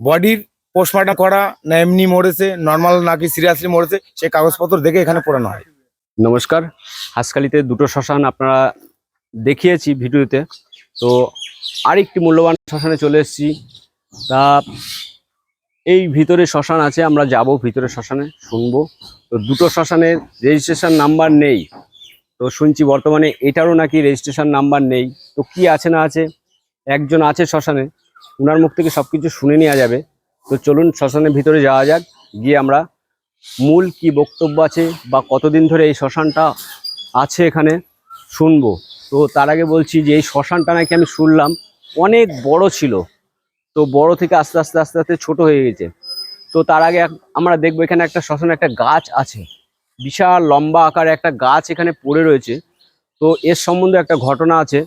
বডির পোস্টমর্টম করা, না এমনি মরেছে নর্মাল নাকি সিরিয়াসলি মরেছে সেই কাগজপত্র দেখে এখানে পোড়ানো হয়। নমস্কার, হাসখালিতে দুটো শ্মশান আপনারা দেখিয়েছি ভিডিওতে। তো আরেকটি মূল্যবান শ্মশানে চলে এসেছি। তা এই ভিতরে শ্মশান আছে, আমরা যাব ভিতরে শ্মশানে, শুনব। তো দুটো শ্মশানের রেজিস্ট্রেশন নাম্বার নেই। তো শুনছি বর্তমানে এটারও নাকি রেজিস্ট্রেশন নাম্বার নেই। তো কি আছে না আছে, একজন আছে শ্মশানে ওনার মুখ থেকে সব কিছু শুনে নেওয়া যাবে। তো চলুন শ্মশানের ভিতরে যাওয়া যাক। গিয়ে আমরা মূল কি বক্তব্য আছে বা কতদিন ধরে এই শ্মশানটা আছে এখানে শুনব। তো তার আগে বলছি যে এই শ্মশানটা নাকি আমি শুনলাম, অনেক বড় ছিল। তো বড় থেকে আস্তে আস্তে আস্তে আস্তে ছোট হয়ে গেছে। তো তার আগে আমরা দেখব এখানে একটা শ্মশানে একটা গাছ আছে। বিশাল লম্বা আকারে একটা গাছ এখানে পড়ে রয়েছে। তো এর সম্বন্ধে একটা ঘটনা আছে।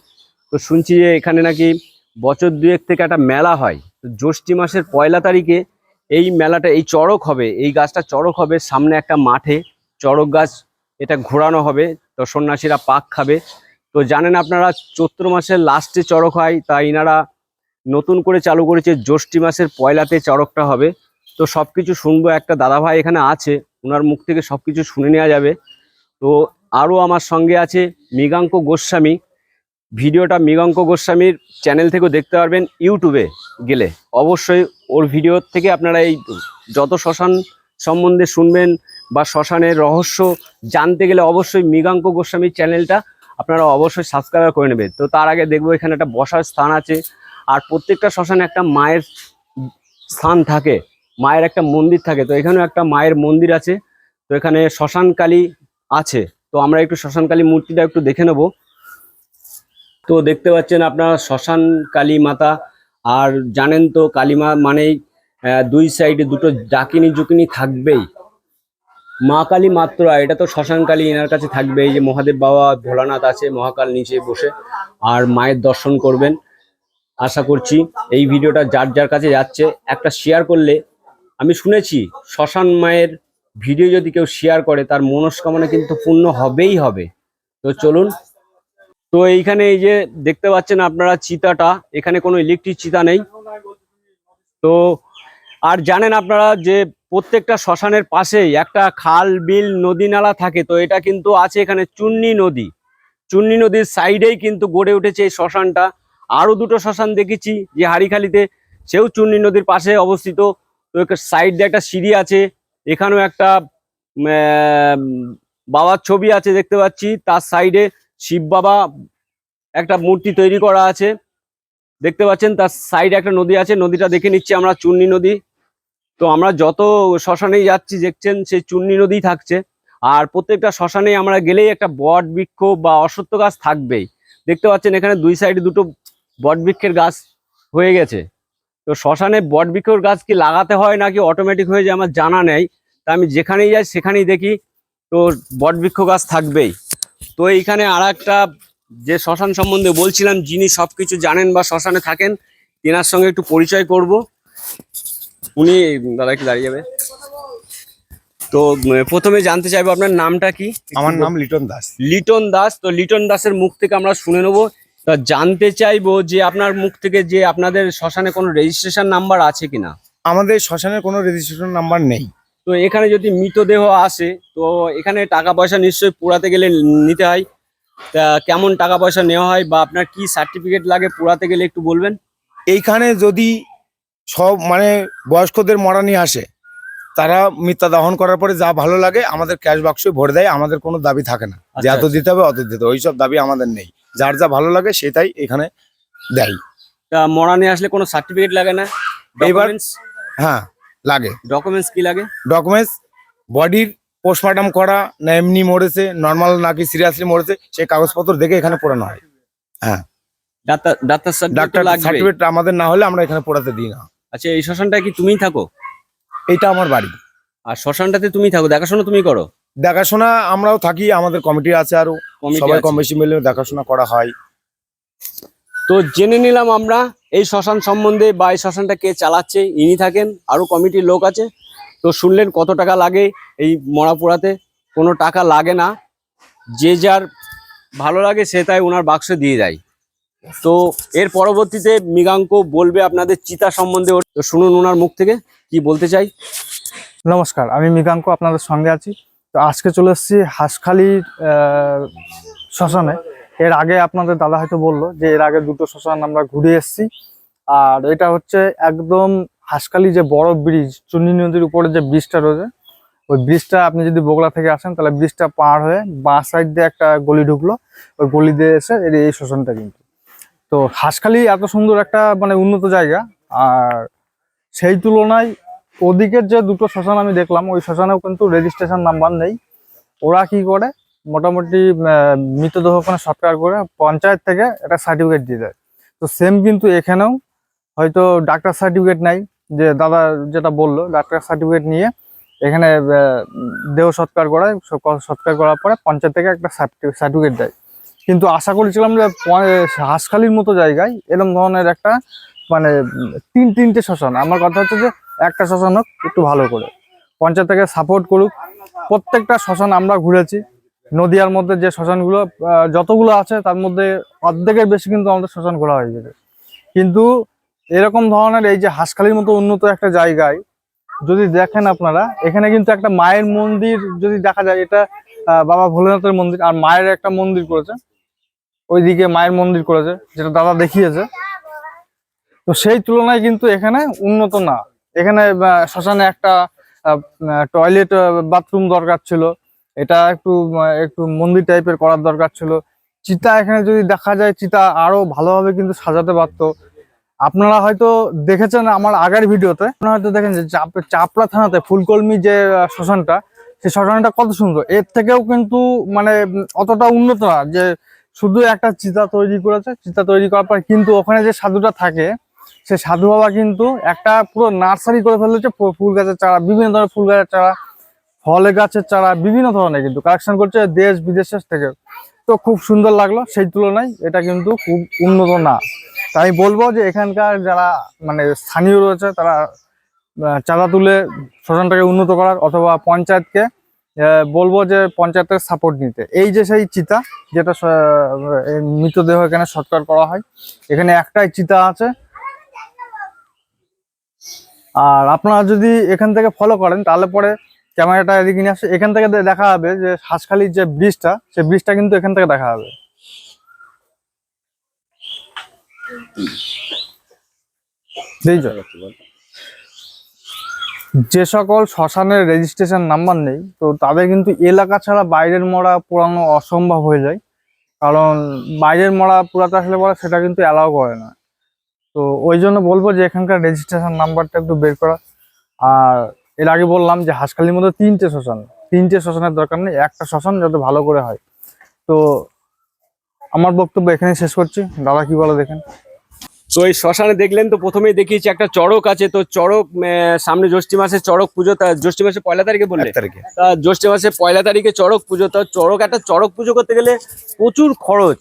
তো শুনছি যে এখানে নাকি বছর দুয়েক থেকে একটা মেলা হয়। জ্যৈষ্ঠী মাসের পয়লা তারিখে এই মেলাটা, এই চড়ক হবে, এই গাছটা চড়ক হবে সামনে একটা মাঠে। চড়ক গাছ এটা ঘোরানো হবে, তো সন্ন্যাসীরা পাক খাবে। তো জানেন আপনারা, চৈত্র মাসের লাস্টে চড়ক হয় তাই ইনারা নতুন করে চালু করেছে, জ্যৈষ্ঠী মাসের পয়লাতে চড়কটা হবে। তো সব কিছু শুনব, একটা দাদাভাই এখানে আছে ওনার মুখ থেকে সব কিছু শুনে নেওয়া যাবে। তো আরও আমার সঙ্গে আছে মৃগাঙ্ক গোস্বামী। ভিডিওটা মৃগাঙ্ক গোস্বামীর চ্যানেল থেকেও দেখতে পারবেন, ইউটিউবে গেলে। অবশ্যই ওর ভিডিও থেকে আপনারা এই যত শ্মশান সম্বন্ধে শুনবেন বা শ্মশানের রহস্য জানতে গেলে অবশ্যই মৃগাঙ্ক গোস্বামীর চ্যানেলটা আপনারা অবশ্যই সাবস্ক্রাইব করে নেবেন। তো তার আগে দেখব এখানে একটা বসার স্থান আছে। আর প্রত্যেকটা শ্মশানে একটা মায়ের স্থান থাকে, মায়ের একটা মন্দির থাকে। তো এখানেও একটা মায়ের মন্দির আছে। তো এখানে শ্মশান কালী আছে। তো আমরা একটু শ্মশানকালী মূর্তিটা একটু দেখে নেব। তো দেখতে পাচ্ছেন আপনারা শ্মশান কালী মাতা, আর জানেন তো কালীমা মানেই দুই সাইডে দুটো জাকিনি জুকিনি থাকবেই। মা কালী মাত্র এটা তো শ্মশান কালী এনার কাছে থাকবে, এই যে মহাদেব বাবা, ভোলানাথ আছে, মহাকাল নিচে বসে, আর মায়ের দর্শন করবেন। আশা করছি এই ভিডিওটা যার যার কাছে যাচ্ছে, একটা শেয়ার করলে, আমি শুনেছি শ্মশান মায়ের ভিডিও যদি কেউ শেয়ার করে, তার মনস্কামনা কিন্তু পূর্ণ হবেই হবে। তো চলুন তো এইখানে এই যে দেখতে পাচ্ছেন আপনারা চিতাটা, এখানে কোনো ইলেকট্রিক চিতা নেই। তো আর জানেন আপনারা যে প্রত্যেকটা শ্মশানের পাশেই একটা খাল, বিল, নদী, নালা থাকে, তো এটা কিন্তু আছে এখানে চুন্নি নদী। চুন্নি নদীর সাইডেই কিন্তু গড়ে উঠেছে এই শ্মশানটা। আরও দুটো শ্মশান দেখেছি, যে হাড়িখালিতে সেও চুন্নি নদীর পাশে অবস্থিত। তো সাইড দিয়ে একটা সিঁড়ি আছে, এখানেও একটা বাবার ছবি আছে দেখতে পাচ্ছি। তার সাইডে শিব বাবা একটা মূর্তি তৈরি করা আছে। দেখতে পাচ্ছেন তার সাইডে একটা নদী আছে, নদীটা দেখে নিচ্ছি আমরা চুন্নি নদী। তো আমরা যত শ্মশানেই যাচ্ছি, দেখছেন সেই চুন্নি নদী থাকছে। আর প্রত্যেকটা শ্মশানে আমরা গেলেই একটা বট বৃক্ষ বা অশ্বত্থ গাছ থাকবেই। দেখতে পাচ্ছেন এখানে দুই সাইডে দুটো বট বৃক্ষের গাছ হয়ে গেছে। তো শ্মশানে বট বৃক্ষর গাছ কি লাগাতে হয় নাকি অটোমেটিক হয়ে যায় আমার জানা নেই। তা আমি যেখানেই যাই সেখানেই দেখি, তো বট বৃক্ষ গাছ থাকবেই। তো এইখানে আর একটা যে শ্মশান সম্বন্ধে বলছিলাম যিনি সবকিছু জানেন বা শ্মশানে থাকেন তেনার সঙ্গে একটু পরিচয় করব। উনি দাদা একটু দাঁড়িয়ে যাবে। তো প্রথমে জানতে চাইব আপনার নামটা কি? আমার নাম লিটন দাস। লিটন দাস। তো লিটন দাসের মুখ থেকে আমরা শুনে নেব। তা জানতে চাইব যে আপনার মুখ থেকে যে আপনাদের শ্মশানে কোনো রেজিস্ট্রেশন নাম্বার আছে কিনা? আমাদের শ্মশানের কোনো রেজিস্ট্রেশন নাম্বার নেই। তো এখানে যদি মৃতদেহ আসে তো এখানে টাকা পয়সা নিশ্চয়ই পোড়াতে গেলে নিতে হয়। তা কেমন টাকা পয়সা নেওয়া হয় বা আপনার কি সার্টিফিকেট লাগে পোড়াতে গেলে একটু বলবেন? এইখানে যদি সব মানে বয়স্কদের মরা নিয়ে আসে তারা মিথ্যা দহন করার পরে যা ভালো লাগে আমাদের ক্যাশ বাক্সে ভরে দেয় আমাদের কোনো দাবি থাকে না। যে আচ্ছা, এত দিতে হবে অত দিতে হবে ওইসব দাবি আমাদের নেই। যার যা ভালো লাগে সেটাই এখানে দেয়। তা মরা নিয়ে আসলে কোনো সার্টিফিকেট লাগে না? এইবার- হ্যাঁ লাগে। ডকুমেন্টস কি লাগে? ডকুমেন্টস বডির পোস্টমর্টম করা না এমনি মরেছে নর্মাল নাকি সিরিয়াসলি মরেছে সেই কাগজপত্র দেখে এখানে পড়ানো হয়। ডাক্তার ডাক্তার ডাক্তার লাগবে? সার্টিফিকেট আমাদের না হলে আমরা এখানে পোড়াতে দিই না। আচ্ছা এই শ্মশানটা কি তুমিই থাকো? এইটা আমার বাড়ি। আর শ্মশানটাতে তুমি থাকো দেখাশোনা তুমি করো? দেখাশোনা আমরাও থাকি আমাদের কমিটি আছে আরও। সবাই কম বেশি মিলে দেখাশোনা করা হয়। তো জেনে নিলাম আমরা, এই শ্মশান সম্বন্ধে বা এই শ্মশানটা কে চালাচ্ছে, ইনি থাকেন আরও কমিটির লোক আছে। তো শুনলেন কত টাকা লাগে এই মরা পোড়াতে, কোনো টাকা লাগে না। যে যার ভালো লাগে সে তাই ওনার বাক্সে দিয়ে যায় তো এর পরবর্তীতে মৃগাঙ্ক বলবে আপনাদের চিতা সম্বন্ধে তো শুনুন ওনার মুখ থেকে কি বলতে চাই। নমস্কার, আমি মৃগাঙ্ক, আপনাদের সঙ্গে আছি। তো আজকে চলে এসেছি হাঁসখালির শ্মশানে। এর আগে আপনাদের দাদা হয়তো বলল যে এর আগে দুটো শ্মশান আমরা ঘুরে এসেছি। আর এটা হচ্ছে একদম হাঁসখালি যে বড় ব্রিজ চুন্নি নদীর উপরে যে ব্রিজটা রয়েছে, ওই ব্রিজটা আপনি যদি বগলা থেকে আসেন, তাহলে ব্রিজটা পার হয়ে বাঁ সাইড দিয়ে একটা গলি ঢুকলো। ওই গলি দিয়ে এসে এর এই শ্মশানটা কিন্তু। তো হাঁসখালি এত সুন্দর একটা মানে উন্নত জায়গা, আর সেই তুলনায় ওদিকের যে দুটো শ্মশান আমি দেখলাম, ওই শ্মশানেও কিন্তু রেজিস্ট্রেশন নাম্বার নেই। ওরা কি করে? মোটামুটি মৃতদেহ ওখানে সৎকার করে পঞ্চায়েত থেকে একটা সার্টিফিকেট দিয়ে দেয়। তো সেম কিন্তু এখানেও হয়তো ডাক্তার সার্টিফিকেট নাই, যে দাদা যেটা বলল ডাক্তার সার্টিফিকেট নিয়ে এখানে দেহ সৎকার করায় সৎকার করার পরে পঞ্চায়েত থেকে একটা সার্টিফিকেট দেয়। কিন্তু আশা করেছিলাম যে হাঁসখালির মতো জায়গায় এরকম ধরনের একটা মানে তিন, তিনটে শ্মশান আমার কথা হচ্ছে যে একটা শ্মশান হোক, একটু ভালো করে। পঞ্চায়েত থেকে সাপোর্ট করুক। প্রত্যেকটা শ্মশান আমরা ঘুরেছি। নদিয়ার মধ্যে যে শ্মশানগুলো যতগুলো আছে তার মধ্যে অর্ধেকের বেশি কিন্তু আমাদের শ্মশান ঘোরা হয়ে গেছে। কিন্তু এরকম ধরনের এই যে হাসখালির মতো উন্নত একটা জায়গায়, যদি দেখেন আপনারা, এখানে কিন্তু একটা মায়ের মন্দির যদি দেখা যায়, এটা বাবা ভোলেনাথের মন্দির, আর মায়ের একটা মন্দির করেছে। ওইদিকে মায়ের মন্দির করেছে, যেটা দাদা দেখিয়েছে। তো সেই তুলনায় কিন্তু এখানে উন্নত না। এখানে শ্মশানে একটা টয়লেট বাথরুম দরকার ছিল। এটা একটু একটু মন্দির টাইপের করার দরকার ছিল। চিতা এখানে যদি দেখা যায়, চিতা আরও ভালোভাবে কিন্তু সাজাতে পারতো। আপনারা হয়তো দেখেছেন আমার আগের ভিডিওতে, আপনারা হয়তো দেখেন যে চাপ- চাপড়া থানাতে ফুলকলমি যে শ্মশানটা, সেই শ্মশানটা কত সুন্দর। এর থেকেও কিন্তু মানে অতটা উন্নত না, যে শুধু একটা চিতা তৈরি করেছে, চিতা তৈরি করার পর কিন্তু ওখানে যে সাধুটা থাকে, সে সাধু বাবা কিন্তু একটা পুরো নার্সারি করে ফেলেছে ফুল গাছের চারা, বিভিন্ন ধরনের ফুল গাছের চারা। ফলে গাছের চারা বিভিন্ন ধরনের কিন্তু কালেকশন করছে দেশ বিদেশের থেকে। তো খুব সুন্দর লাগল সেই তুলনায়, এটা কিন্তু খুব উন্নত না। তাই বলব যে এখানকার যারা মানে স্থানীয় রয়েছে, তারা চাঁদা তুলে শ্মশানটাকে উন্নত করার অথবা পঞ্চায়েতকে বলব যে পঞ্চায়েতের সাপোর্ট নিতে। এই যে সেই চিতা, যেটা মৃতদেহ এখানে সৎকার করা হয়, এখানে একটাই চিতা আছে। আর আপনারা যদি এখান থেকে ফলো করেন, তাহলে পরে ক্যামেরাটা এদিকে নিয়ে আসে। এখান থেকে দেখা হবে যে হাঁসখালির যে ব্রিজটা, সেই ব্রিজটা কিন্তু এখান থেকে দেখা বুঝছ? যে। সকল শ্মশানের রেজিস্ট্রেশন নাম্বার নেই, তো তাদের কিন্তু এলাকা ছাড়া বাইরের মরা পুরানো অসম্ভব হয়ে যায়। কারণ বাইরের মরা পুরাতে আসলে পরে সেটা কিন্তু অ্যালাউ করে না। তো ওই জন্য বলব যে এখানকার রেজিস্ট্রেশন নাম্বারটা একটু বের করা। আর এর আগে বললাম যে হাসখালির মধ্যে তিনটে শ্মশান তিনটে শ্মশানের দরকার নেই একটা শ্মশান যাতে ভালো করে হয়। তো আমার বক্তব্য এখানে শেষ করছি। দাদা কি বলে দেখেন? তো এই শ্মশানে দেখলেন তো প্রথমেই দেখিয়েছি একটা চড়ক আছে তো চড়ক সামনে জ্যৈষ্ঠী মাসে চড়ক পুজো তা জ্যৈষ্ঠী মাসে পয়লা তারিখে বললে? তারিখে। তা জ্যৈষ্ঠ মাসে পয়লা তারিখে চড়ক পুজো তো চড়ক একটা চড়ক পুজো করতে গেলে প্রচুর খরচ।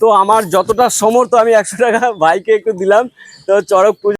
তো আমার যতটা সমর্থ আমি একশো টাকা ভাইকে একটু দিলাম তো চড়ক পুজো